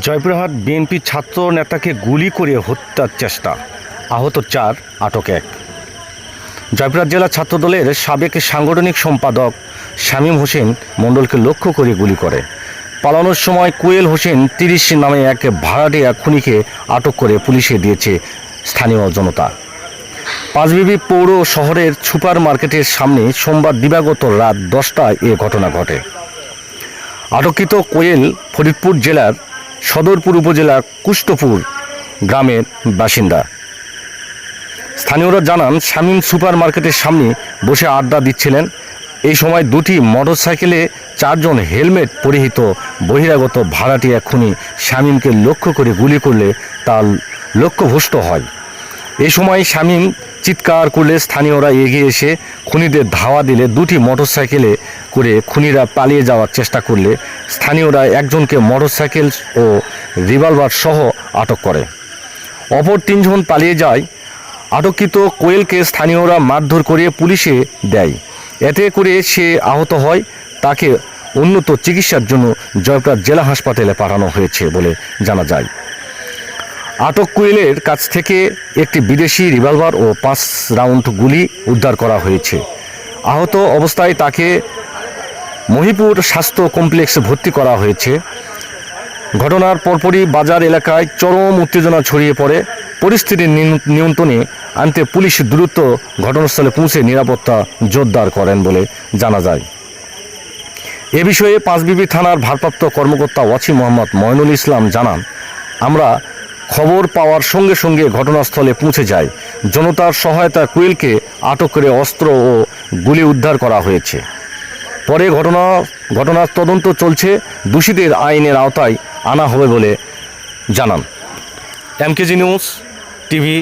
Joypurhat BNP ছাত্র নেতাকে গুলি করে হত্যার চেষ্টা। আহত চার, আটক এক। জয়পুরহাট জেলা ছাত্রদলের সাবেক সাংগঠনিক সম্পাদক শামীম হোসেন মণ্ডলকে লক্ষ্য করে গুলি করে। পালানোর সময় কোয়েল হোসেন তিরিশ নামে এক ভাড়াটিয়া খুনিকে আটক করে পুলিশে দিয়েছে স্থানীয় জনতা। পাঁচবিবি পৌর শহরের সুপার মার্কেটের সামনে সোমবার দিবাগত রাত দশটায় এ ঘটনা ঘটে। আটককৃত কোয়েল ফরিদপুর জেলার সদরপুর উপজেলা কুষ্টপুর গ্রামের বাসিন্দা। স্থানীয়রা জানান, শামীম সুপার মার্কেটের সামনে বসে আড্ডা দিচ্ছিলেন। এই সময় দুটি মোটর সাইকেলে চারজন হেলমেট পরিহিত বহিরাগত ভাড়াটি এখনই শামীমকে লক্ষ্য করে গুলি করলে তার লক্ষ্যভ্রষ্ট হয়। এ সময় শামীম চিৎকার করলে স্থানীয়রা এগিয়ে এসে খুনিদের ধাওয়া দিলে দুটি মোটরসাইকেলে করে খুনিরা পালিয়ে যাওয়ার চেষ্টা করলে স্থানীয়রা একজনকে মোটরসাইকেল ও রিভলভার সহ আটক করে। অপর তিনজন পালিয়ে যায়। আটককৃত কোয়েলকে স্থানীয়রা মারধর করে পুলিশে দেয়। এতে করে সে আহত হয়। তাকে উন্নত চিকিৎসার জন্য জয়পুরহাট জেলা হাসপাতালে পাঠানো হয়েছে বলে জানা যায়। আটক কোয়েলের কাছ থেকে একটি বিদেশি রিভলভার ও পাঁচ রাউন্ড গুলি উদ্ধার করা হয়েছে। আহত অবস্থায় তাকে মহিপুর স্বাস্থ্য কমপ্লেক্সে ভর্তি করা হয়েছে। ঘটনার পরপরই বাজার এলাকায় চরম উত্তেজনা ছড়িয়ে পড়ে। পরিস্থিতি নিয়ন- নিয়ন্ত্রণে আনতে পুলিশ দ্রুত ঘটনাস্থলে পৌঁছে নিরাপত্তা জোরদার করেন বলে জানা যায়। এ বিষয়ে পাঁচবিবি থানার ভারপ্রাপ্ত কর্মকর্তা ওয়াছি মোহাম্মদ ময়নুল ইসলাম জানান, আমরা খবর পাওয়ার সঙ্গে সঙ্গে ঘটনাস্থলে পৌঁছে যায়। জনতার সহায়তা কুয়েলকে আটক করে অস্ত্র ও গুলি উদ্ধার করা হয়েছে। পরে ঘটনা, ঘটনার তদন্ত চলছে। দোষীদের আইনের আওতায় আনা হবে বলে জানান। এমকেজি নিউজ, টিভি